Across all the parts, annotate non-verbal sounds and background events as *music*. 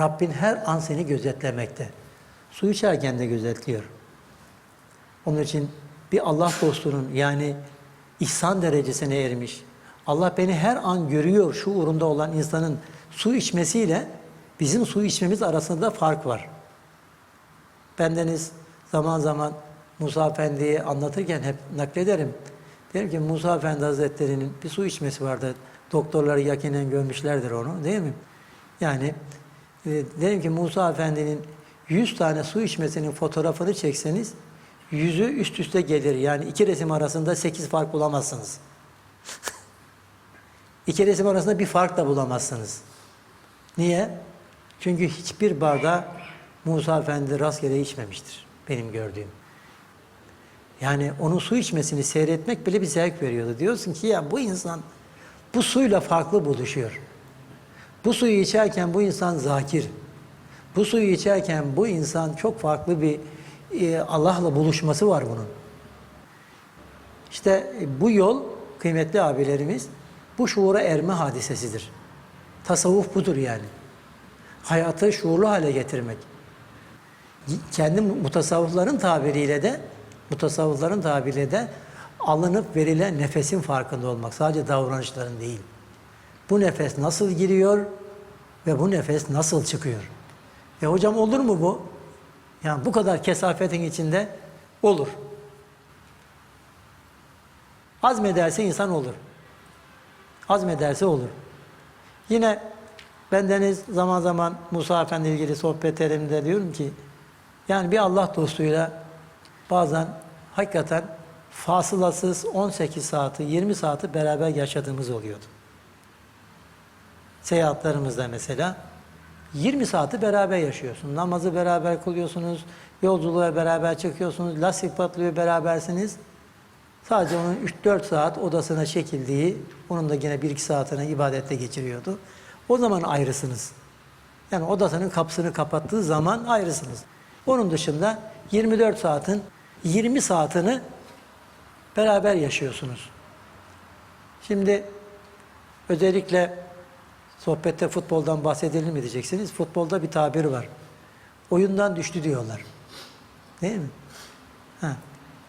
Rabbin her an seni gözetlemekte. Su içerken de gözetliyor. Onun için bir Allah dostunun yani ihsan derecesine ermiş, Allah beni her an görüyor şuurunda olan insanın su içmesiyle bizim su içmemiz arasında fark var. Bendeniz zaman zaman Musa Efendi'yi anlatırken hep naklederim. Derim ki Musa Efendi Hazretleri'nin bir su içmesi vardı. Doktorları yakinen görmüşlerdir onu değil mi? Yani e, derim ki Musa Efendi'nin 100 tane su içmesinin fotoğrafını çekseniz yüzü üst üste gelir. Yani iki resim arasında 8 fark bulamazsınız. *laughs* iki resim arasında bir fark da bulamazsınız. Niye? Çünkü hiçbir barda Musa Efendi rastgele içmemiştir. Benim gördüğüm. Yani onun su içmesini seyretmek bile bir zevk veriyordu. Diyorsun ki ya bu insan bu suyla farklı buluşuyor. Bu suyu içerken bu insan zakir. Bu suyu içerken bu insan çok farklı bir e, Allah'la buluşması var bunun. İşte e, bu yol kıymetli abilerimiz bu şuura erme hadisesidir. Tasavvuf budur yani. Hayatı şuurlu hale getirmek. Kendi mutasavvıfların tabiriyle de mutasavvıfların tabiriyle de alınıp verilen nefesin farkında olmak. Sadece davranışların değil. Bu nefes nasıl giriyor ve bu nefes nasıl çıkıyor? E hocam olur mu bu? Yani bu kadar kesafetin içinde olur. Azmederse insan olur. Azmederse olur. Yine bendeniz zaman zaman Musa Efendi ilgili sohbetlerimde diyorum ki yani bir Allah dostuyla bazen hakikaten fasılasız 18 saati, 20 saati beraber yaşadığımız oluyordu. Seyahatlerimizde mesela 20 saati beraber yaşıyorsunuz. Namazı beraber kılıyorsunuz, yolculuğa beraber çıkıyorsunuz, lastik patlıyor berabersiniz. Sadece onun 3-4 saat odasına çekildiği, onun da yine 1-2 saatini ibadette geçiriyordu. O zaman ayrısınız. Yani odasının kapısını kapattığı zaman ayrısınız. Onun dışında 24 saatin 20 saatini beraber yaşıyorsunuz. Şimdi özellikle sohbette futboldan bahsedelim mi diyeceksiniz. Futbolda bir tabir var. Oyundan düştü diyorlar. Değil mi? Ha.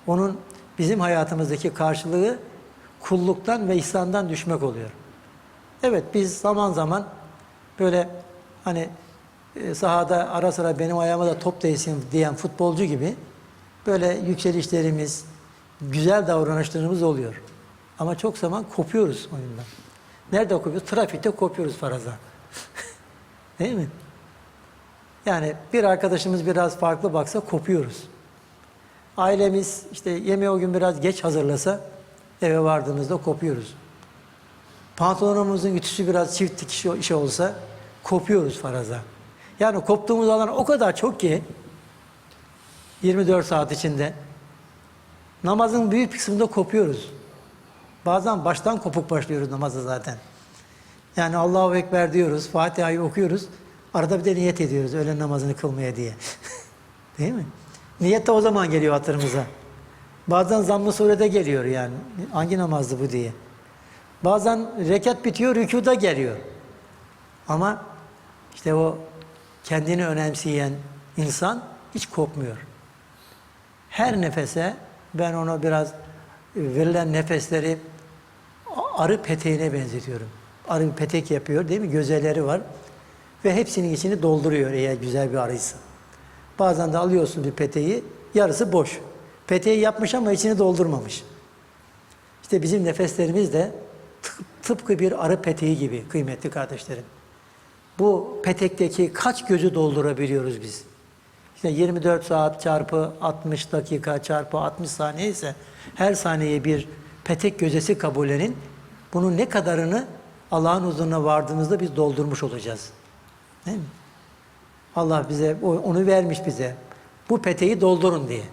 Onun bizim hayatımızdaki karşılığı kulluktan ve ihsandan düşmek oluyor. Evet biz zaman zaman böyle hani e, sahada ara sıra benim ayağıma da top değsin diyen futbolcu gibi böyle yükselişlerimiz, güzel davranışlarımız oluyor. Ama çok zaman kopuyoruz oyundan. Nerede kopuyoruz? Trafikte kopuyoruz faraza. *laughs* Değil mi? Yani bir arkadaşımız biraz farklı baksa kopuyoruz. Ailemiz işte yemeği o gün biraz geç hazırlasa eve vardığımızda kopuyoruz. Pantolonumuzun ütüsü biraz çift dikiş işi olsa kopuyoruz faraza. Yani koptuğumuz alan o kadar çok ki 24 saat içinde namazın büyük kısmında kopuyoruz. Bazen baştan kopuk başlıyoruz namaza zaten. Yani Allahu Ekber diyoruz, Fatiha'yı okuyoruz. Arada bir de niyet ediyoruz öğlen namazını kılmaya diye. *laughs* Değil mi? Niyet de o zaman geliyor hatırımıza. Bazen zamm-ı surede geliyor yani. Hangi namazdı bu diye. Bazen rekat bitiyor, rükuda geliyor. Ama işte o kendini önemseyen insan hiç kopmuyor. Her nefese ben onu biraz verilen nefesleri arı peteğine benzetiyorum. Arı petek yapıyor değil mi? Gözeleri var. Ve hepsinin içini dolduruyor eğer güzel bir arıysa. Bazen de alıyorsun bir peteği, yarısı boş. Peteği yapmış ama içini doldurmamış. İşte bizim nefeslerimiz de tıpkı bir arı peteği gibi kıymetli kardeşlerim. Bu petekteki kaç gözü doldurabiliyoruz biz? İşte 24 saat çarpı 60 dakika çarpı 60 saniye ise her saniyeye bir petek gözesi kabullenin. Bunun ne kadarını Allah'ın huzuruna vardığımızda biz doldurmuş olacağız. Değil mi? Allah bize onu vermiş bize. Bu peteği doldurun diye.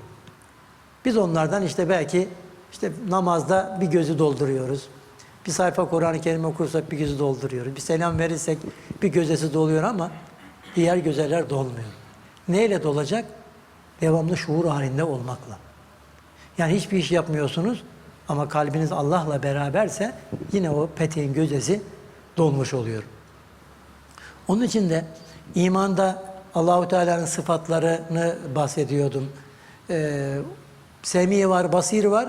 Biz onlardan işte belki işte namazda bir gözü dolduruyoruz. Bir sayfa Kur'an-ı Kerim okursak bir gözü dolduruyoruz. Bir selam verirsek bir gözesi doluyor ama diğer gözeler dolmuyor. Neyle dolacak? devamlı şuur halinde olmakla. Yani hiçbir iş yapmıyorsunuz ama kalbiniz Allah'la beraberse yine o peteğin gözesi dolmuş oluyor. Onun için de imanda Allahu Teala'nın sıfatlarını bahsediyordum. Ee, Semi var, basir var,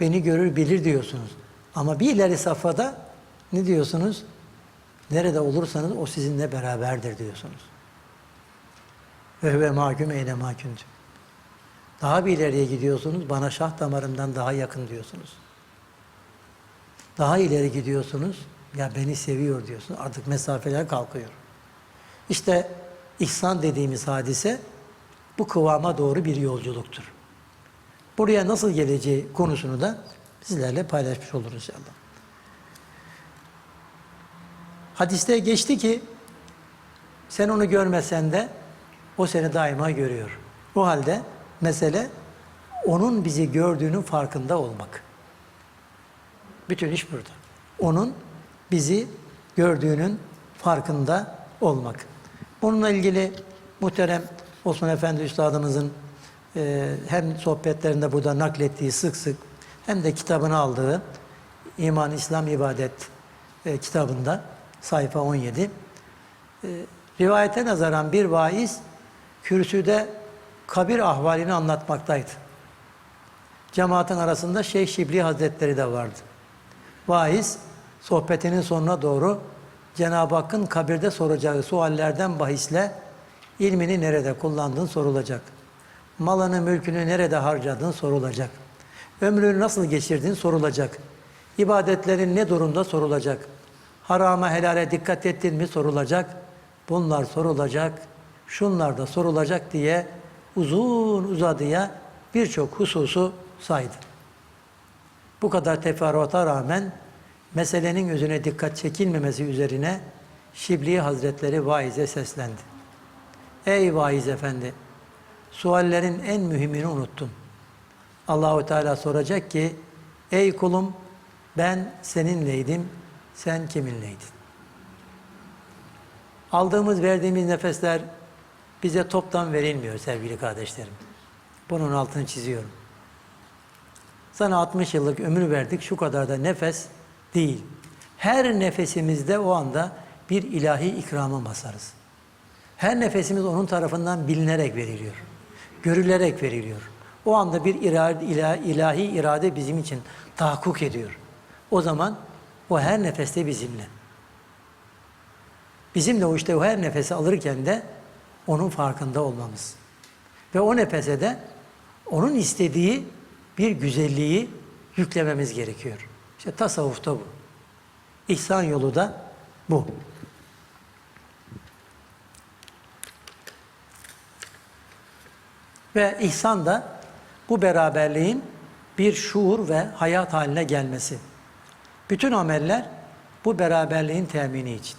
beni görür, bilir diyorsunuz. Ama bir ileri safhada ne diyorsunuz? Nerede olursanız o sizinle beraberdir diyorsunuz. Ve ve mahkum eyle mahkumcu. Daha bir ileriye gidiyorsunuz, bana şah damarımdan daha yakın diyorsunuz. Daha ileri gidiyorsunuz, ya beni seviyor diyorsunuz. Artık mesafeler kalkıyor. İşte ihsan dediğimiz hadise bu kıvama doğru bir yolculuktur. Buraya nasıl geleceği konusunu da sizlerle paylaşmış oluruz inşallah. Hadiste geçti ki sen onu görmesen de o seni daima görüyor. O halde mesele onun bizi gördüğünün farkında olmak. Bütün iş burada. Onun bizi gördüğünün farkında olmak. Bununla ilgili muhterem Osman Efendi Üstadımızın e, hem sohbetlerinde burada naklettiği sık sık hem de kitabını aldığı İman, İslam, İbadet e, kitabında sayfa 17 e, rivayete nazaran bir vaiz kürsüde kabir ahvalini anlatmaktaydı. Cemaatin arasında Şeyh Şibli Hazretleri de vardı. Vaiz sohbetinin sonuna doğru Cenab-ı Hakk'ın kabirde soracağı suallerden bahisle ilmini nerede kullandığın sorulacak. Malını, mülkünü nerede harcadığın sorulacak. Ömrünü nasıl geçirdiğin sorulacak. İbadetlerin ne durumda sorulacak. Harama, helale dikkat ettin mi sorulacak. Bunlar sorulacak, şunlar da sorulacak diye uzun uzadıya birçok hususu saydı. Bu kadar teferruata rağmen meselenin özüne dikkat çekilmemesi üzerine Şibli Hazretleri vaize seslendi. Ey vaiz efendi, suallerin en mühimini unuttun. Allahu Teala soracak ki, ey kulum ben seninleydim, sen kiminleydin? Aldığımız, verdiğimiz nefesler bize toptan verilmiyor sevgili kardeşlerim. Bunun altını çiziyorum. Sana 60 yıllık ömür verdik, şu kadar da nefes değil. Her nefesimizde o anda bir ilahi ikrama basarız. Her nefesimiz onun tarafından bilinerek veriliyor. Görülerek veriliyor. O anda bir irade, ilahi, ilahi irade bizim için tahakkuk ediyor. O zaman o her nefeste bizimle. Bizim de o işte o her nefesi alırken de onun farkında olmamız. Ve o nefese de onun istediği bir güzelliği yüklememiz gerekiyor. İşte tasavvufta bu. İhsan yolu da bu. Ve ihsan da bu beraberliğin bir şuur ve hayat haline gelmesi. Bütün ameller bu beraberliğin temini için.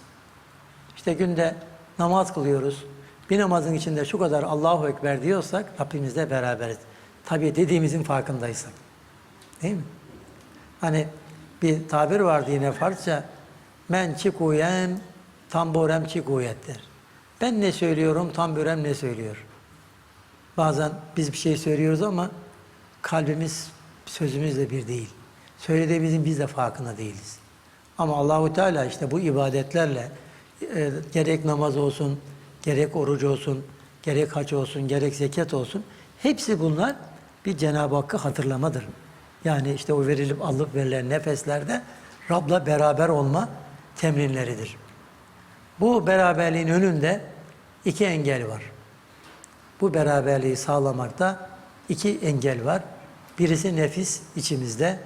İşte günde namaz kılıyoruz. Bir namazın içinde şu kadar Allahu Ekber diyorsak Rabbimizle beraberiz. Tabii dediğimizin farkındaysak. Değil mi? Hani bir tabir vardı yine Farsça. Men çikuyem tamborem çikuyettir. Ben ne söylüyorum, tamborem ne söylüyor. Bazen biz bir şey söylüyoruz ama kalbimiz sözümüzle bir değil. Söylediğimizin biz de farkında değiliz. Ama Allahu Teala işte bu ibadetlerle e, gerek namaz olsun, gerek oruç olsun, gerek hac olsun, gerek zekat olsun hepsi bunlar bir Cenab-ı Hakk'ı hatırlamadır. Yani işte o verilip alıp verilen nefeslerde Rab'la beraber olma temrinleridir. Bu beraberliğin önünde iki engel var. Bu beraberliği sağlamakta iki engel var. Birisi nefis içimizde,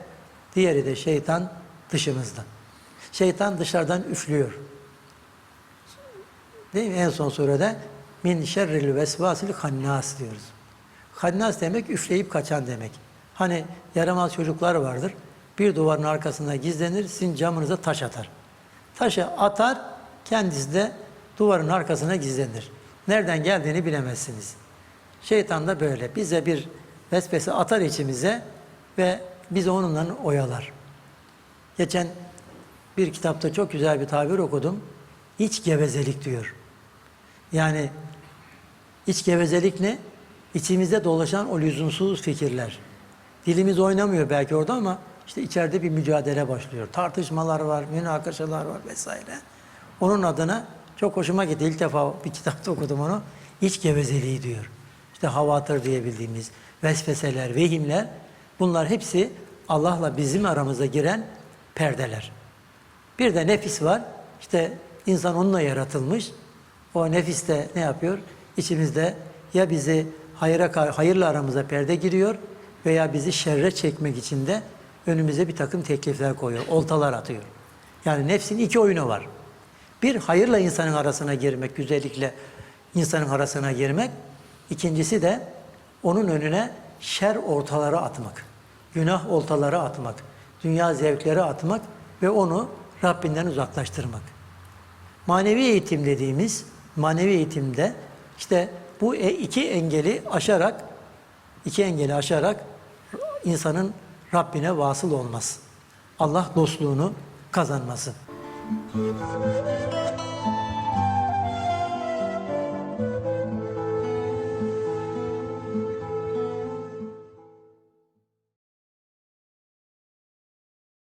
diğeri de şeytan dışımızda. Şeytan dışarıdan üflüyor. Değil mi? En son surede min şerril vesvasil hannas diyoruz. Hannas demek üfleyip kaçan demek. Hani yaramaz çocuklar vardır. Bir duvarın arkasında gizlenir, sizin camınıza taş atar. Taşı atar, kendisi de duvarın arkasına gizlenir. Nereden geldiğini bilemezsiniz. Şeytan da böyle. Bize bir vesvese atar içimize ve bizi onunla oyalar. Geçen bir kitapta çok güzel bir tabir okudum. İç gevezelik diyor. Yani iç gevezelik ne? içimizde dolaşan o lüzumsuz fikirler. Dilimiz oynamıyor belki orada ama işte içeride bir mücadele başlıyor. Tartışmalar var, münakaşalar var vesaire. Onun adına çok hoşuma gitti. İlk defa bir kitapta okudum onu. İç gevezeliği diyor. İşte havatır diye bildiğimiz vesveseler, vehimler bunlar hepsi Allah'la bizim aramıza giren perdeler. Bir de nefis var. İşte insan onunla yaratılmış. O nefis de ne yapıyor? İçimizde ya bizi hayra, hayırla aramıza perde giriyor veya bizi şerre çekmek için de önümüze bir takım teklifler koyuyor. Oltalar atıyor. Yani nefsin iki oyunu var. Bir hayırla insanın arasına girmek, güzellikle insanın arasına girmek. İkincisi de onun önüne şer ortaları atmak. Günah oltaları atmak. Dünya zevkleri atmak ve onu Rabbinden uzaklaştırmak. Manevi eğitim dediğimiz manevi eğitimde işte bu e- iki engeli aşarak iki engeli aşarak insanın Rabbine vasıl olması. Allah dostluğunu kazanması.